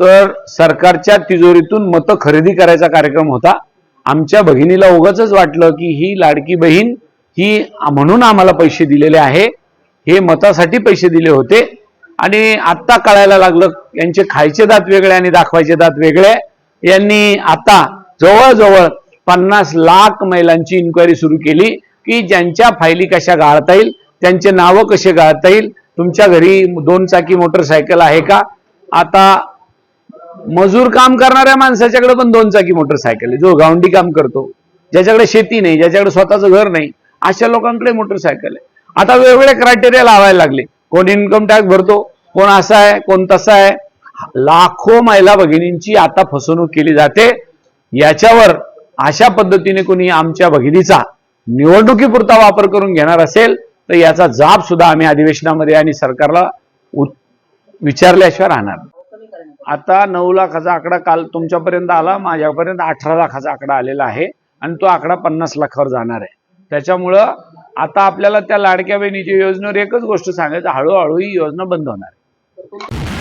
तर सरकारच्या तिजोरीतून मतं खरेदी करायचा कार्यक्रम होता. आमच्या भगिनीला उगाच वाटलं की ही लाडकी बहीण ही म्हणून आम्हाला पैसे दिलेले आहे. हे मतासाठी पैसे दिले होते. आणि आत्ता कळायला लागलं यांचे खायचे दात वेगळे आणि दाखवायचे दात वेगळे. यांनी आता जवळजवळ पन्नास लाख महिलांची इन्क्वायरी सुरू केली की ज्यांच्या फायली कशा गाळता येईल त्यांचे नावं कसे गाळता येईल तुमच्या घरी दोन चाकी मोटरसायकल आहे का? आता मजूर काम करणाऱ्या माणसाच्याकडे पण दोन चाकी मोटरसायकल आहे. जो गावंडी काम करतो ज्याच्याकडे शेती नाही ज्याच्याकडे स्वतःचं घर नाही अशा लोकांकडे मोटरसायकल आहे. आता वेगवेगळे क्रायटेरिया लावायला लागले. कोण इन्कम टॅक्स भरतो कोण असा आहे कोण तसा आहे. लाखो महिला भगिनींची आता फसवणूक केली जाते. याच्यावर अशा पद्धतीने कोणी आमच्या भगिनीचा निवडणुकीपुरता वापर करून घेणार असेल तर याचा जाब सुद्धा आम्ही अधिवेशनामध्ये आणि सरकारला विचारल्याशिवाय राहणार नाही. आता नऊ लाखाचा आकडा काल तुमच्यापर्यंत आला माझ्यापर्यंत अठरा लाखाचा आकडा आलेला आहे आणि तो आकडा पन्नास लाखावर जाणार आहे. त्याच्यामुळं आता आपल्याला त्या लाडक्या बहिणीच्या योजनेवर एकच गोष्ट सांगायचं हळूहळू ही योजना बंद होणार आहे.